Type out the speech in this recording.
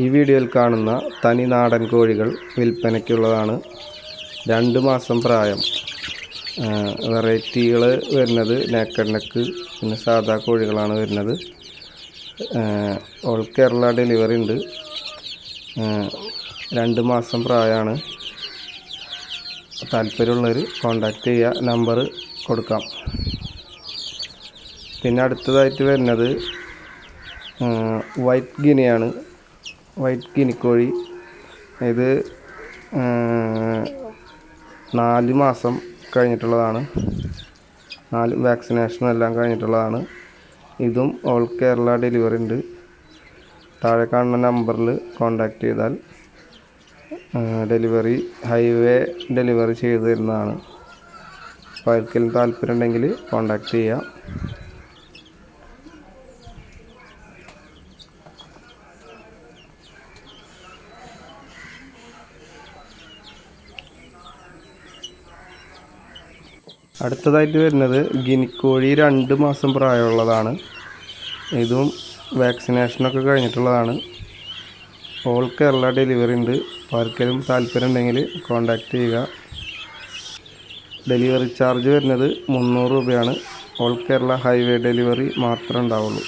ഈ വീഡിയോയിൽ കാണുന്ന തനി നാടൻ കോഴികൾ വിൽപ്പനയ്ക്കുള്ളതാണ്. രണ്ട് മാസം പ്രായം. വെറൈറ്റികൾ വരുന്നത് നേക്കഡ് നെക്ക് പിന്നെ സാധാ കോഴികളാണ് വരുന്നത്. ഓൾ കേരള ഡെലിവറി ഉണ്ട്. രണ്ട് മാസം പ്രായമാണ്. താല്പര്യമുള്ളവർ കോണ്ടാക്ട് ചെയ്യുക നമ്പർ കൊടുക്കാം. പിന്നെ അടുത്തതായിട്ട് വരുന്നത് വൈറ്റ് ഗിനിയാണ് വൈറ്റ് ഗിനിക്കോഴി ഇത് നാല് മാസം കഴിഞ്ഞിട്ടുള്ളതാണ്. നാല് വാക്സിനേഷനും എല്ലാം കഴിഞ്ഞിട്ടുള്ളതാണ്. ഇതും ഓൾ കേരള ഡെലിവറി ഉണ്ട്. താഴെ കാണുന്ന നമ്പറിൽ കോണ്ടാക്ട് ചെയ്താൽ ഡെലിവറി ഹൈവേ ഡെലിവറി ചെയ്തു തരുന്നതാണ്. അപ്പോൾ ആർക്കെങ്കിലും താല്പര്യം ഉണ്ടെങ്കിൽ കോണ്ടാക്ട് ചെയ്യാം. അടുത്തതായിട്ട് വരുന്നത് ഗിനിക്കോഴി രണ്ട് മാസം പ്രായമുള്ളതാണ്. ഇതും വാക്സിനേഷനൊക്കെ കഴിഞ്ഞിട്ടുള്ളതാണ്. ഓൾ കേരള ഡെലിവറി ഉണ്ട്. ആർക്കെങ്കിലും താല്പര്യം ഉണ്ടെങ്കിൽ കോണ്ടാക്ട് ചെയ്യുക. ഡെലിവറി ചാർജ് വരുന്നത് മുന്നൂറ് രൂപയാണ്. ഓൾ കേരള ഹൈവേ ഡെലിവറി മാത്രമേ ഉണ്ടാവുള്ളൂ.